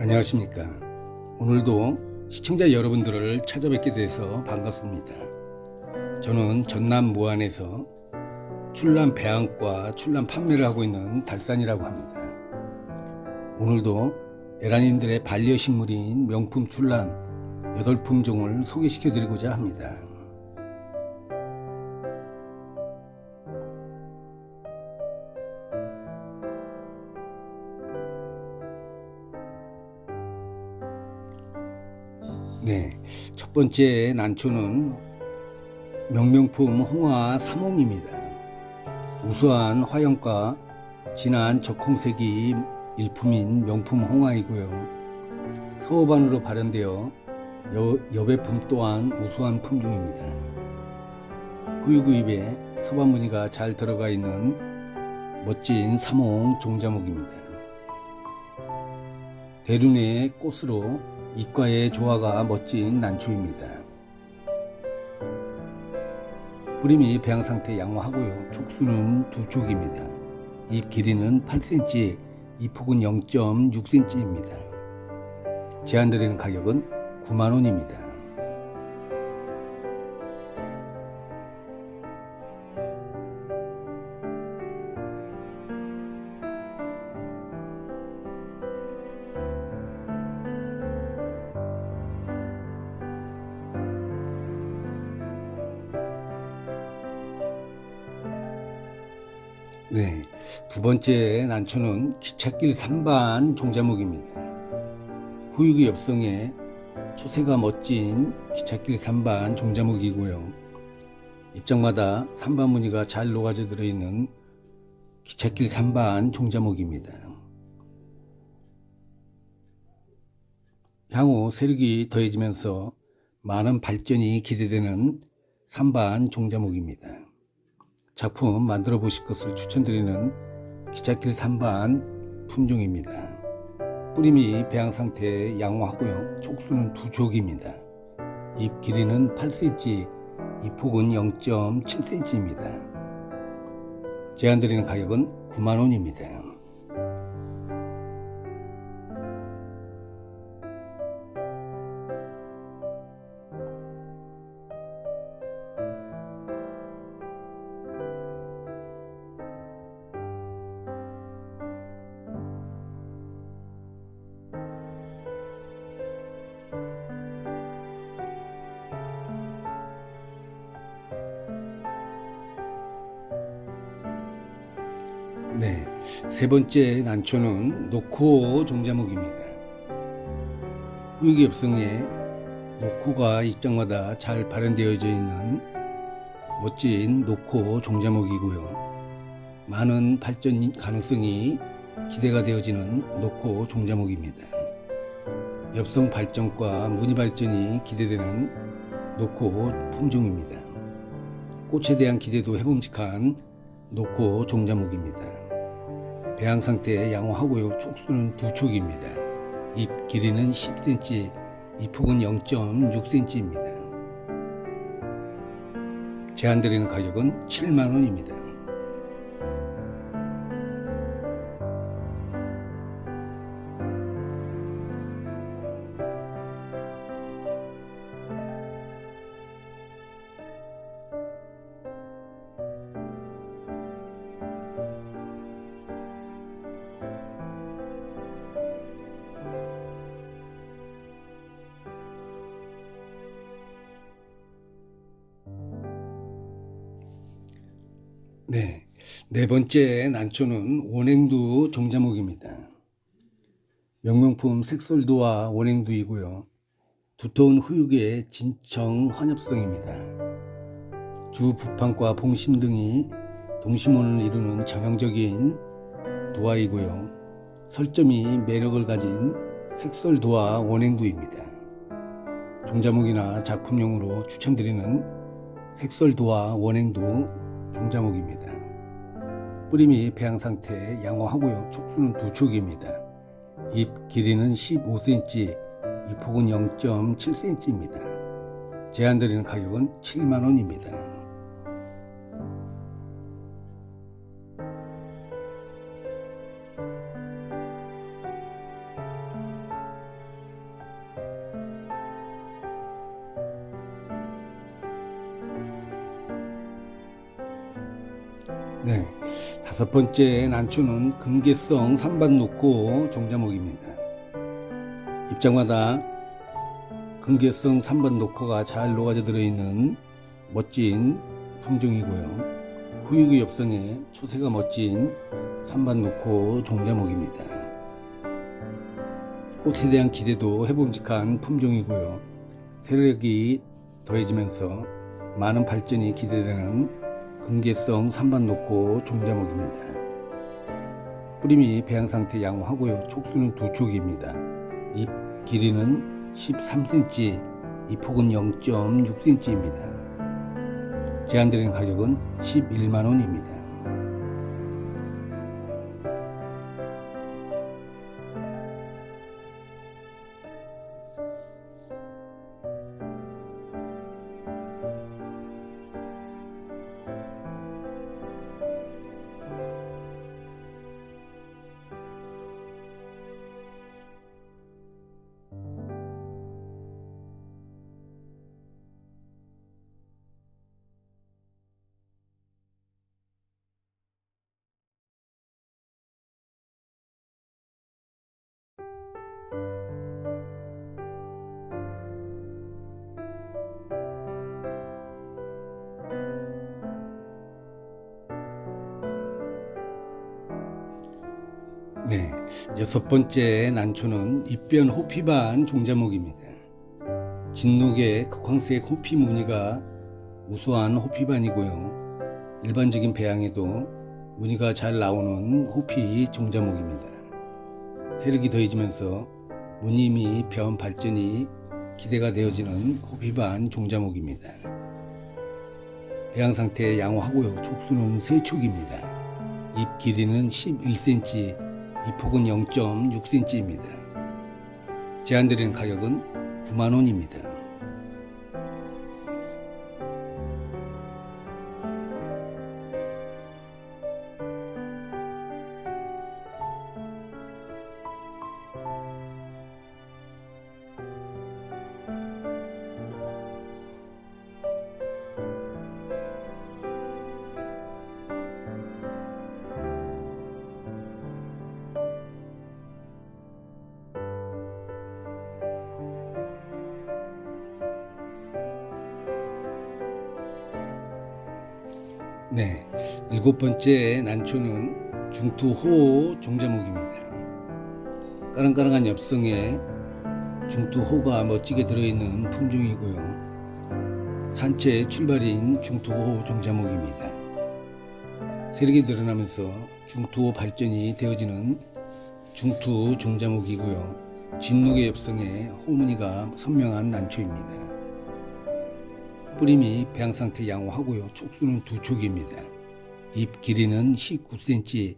안녕하십니까. 오늘도 시청자 여러분들을 찾아뵙게 돼서 반갑습니다. 저는 전남 무안에서 출란 배양과 출란 판매를 하고 있는 달산이라고 합니다. 오늘도 에란인들의 반려식물인 명품 출란 8품종을 소개시켜 드리고자 합니다. 첫 번째 난초는 명명품 홍화 삼홍입니다. 우수한 화형과 진한 적홍색이 일품인 명품 홍화이고요. 서호반으로 발현되어 여, 여배품 또한 우수한 품종입니다. 후유구입에 서반 무늬가 잘 들어가 있는 멋진 삼홍 종자목입니다. 대륜의 꽃으로 이과의 조화가 멋진 난초입니다. 뿌림이 배양 상태 양호하고요. 촉수는 두 촉입니다. 잎 길이는 8cm, 잎폭은 0.6cm입니다. 제한드리는 가격은 9만 원입니다. 네, 두 번째 난초는 기찻길 3반 종자목입니다. 후유기 엽성에 초세가 멋진 기찻길 3반 종자목이고요. 입장마다 3반 무늬가 잘 녹아져 들어있는 기찻길 3반 종자목입니다. 향후 세력이 더해지면서 많은 발전이 기대되는 3반 종자목입니다. 작품 만들어 보실 것을 추천드리는 기찻길 3반 품종입니다. 뿌림이 배양 상태 양호하고요. 촉수는 두 족입니다. 잎 길이는 8cm, 잎 폭은 0.7cm입니다. 제한드리는 가격은 9만 원입니다. 네, 세 번째 난초는 노코 종자목입니다. 후유기 엽성에 노코가 입장마다 잘 발현되어져 있는 멋진 노코 종자목이고요. 많은 발전 가능성이 기대가 되어지는 노코 종자목입니다. 엽성 발전과 무늬 발전이 기대되는 노코 품종입니다. 꽃에 대한 기대도 해봄직한 노코 종자목입니다. 배양 상태 양호하고요. 촉수는 두 촉입니다. 잎 길이는 10cm, 잎 폭은 0.6cm입니다. 제한드리는 가격은 7만 원입니다. 네, 네 번째 난초는 원행두 종자목입니다. 명명품 색솔두와 원행두이고요. 두터운 후육의 진청 환엽성입니다. 주 부판과 봉심 등이 동심원을 이루는 전형적인 두화이고요. 설점이 매력을 가진 색솔두와 원행두입니다. 종자목이나 작품용으로 추천드리는 색솔두와 원행두 종자목입니다. 뿌림이 배양 상태 양호하고요. 촉수는 두 촉입니다. 잎 길이는 15cm, 잎 폭은 0.7cm입니다. 제한드리는 가격은 7만 원입니다. 네, 다섯 번째 난초는 금계성 산반 녹고 종자목입니다. 입장마다 금계성 산반 녹화가 잘 녹아져 들어있는 멋진 품종이고요. 후유구 엽성에 초세가 멋진 산반 녹고 종자목입니다. 꽃에 대한 기대도 해봄직한 품종이고요. 세력이 더해지면서 많은 발전이 기대되는 근계성 산반 녹고 종자목입니다. 뿌림이 배양 상태 양호하고요. 촉수는 두 촉입니다. 잎 길이는 13cm, 잎폭은 0.6cm입니다. 제한드리는 가격은 11만 원입니다. 네, 여섯 번째 난초는 잎변 호피반 종자목입니다. 진녹의 극황색 호피 무늬가 우수한 호피반이고요. 일반적인 배양에도 무늬가 잘 나오는 호피 종자목입니다. 세력이 더해지면서 무늬 및변 발전이 기대가 되어지는 호피반 종자목입니다. 배양 상태 양호하고요. 촉수는 세촉입니다. 잎 길이는 11cm, 이 폭은 0.6cm입니다. 제한드리는 가격은 9만원입니다. 네, 일곱 번째 난초는 중투호 종자목입니다. 까랑까랑한 엽성에 중투호가 멋지게 들어있는 품종이고요. 산채 출발인 중투호 종자목입니다. 세력이 늘어나면서 중투호 발전이 되어지는 중투 종자목이고요. 진녹의 엽성에 호무늬가 선명한 난초입니다. 뿌림이 배양 상태 양호하고요. 촉수는 두 촉입니다. 잎 길이는 19cm,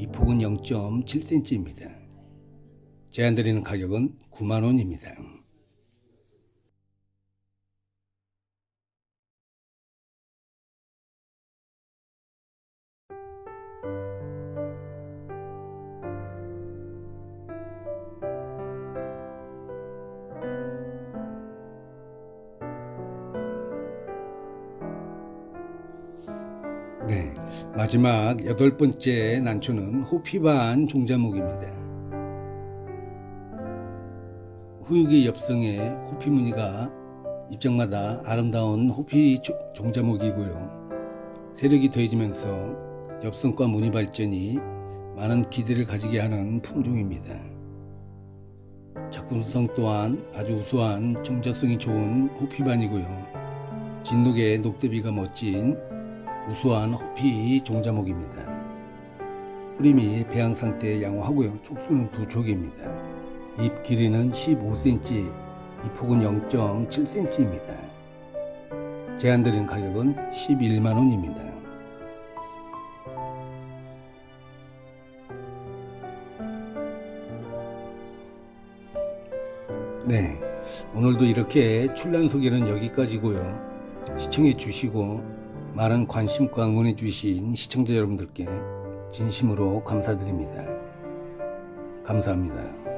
잎 폭은 0.7cm입니다. 제한드리는 가격은 9만 원입니다. 마지막 여덟 번째 난초는 호피반 종자목입니다. 후유기 엽성의 호피 무늬가 입장마다 아름다운 호피 조- 종자목이고요. 세력이 더해지면서 엽성과 무늬 발전이 많은 기대를 가지게 하는 품종입니다. 작품성 또한 아주 우수한 종자성이 좋은 호피반이고요. 진녹의 녹대비가 멋진 우수한 호피 종자목입니다. 뿌림이 배양 상태 양호하고요. 촉수는 두 촉입니다. 잎 길이는 15cm, 잎 폭은 0.7cm입니다. 제한드리는 가격은 11만 원입니다. 네, 오늘도 이렇게 출란 소개는 여기까지고요. 시청해 주시고 많은 관심과 응원해 주신 시청자 여러분들께 진심으로 감사드립니다. 감사합니다.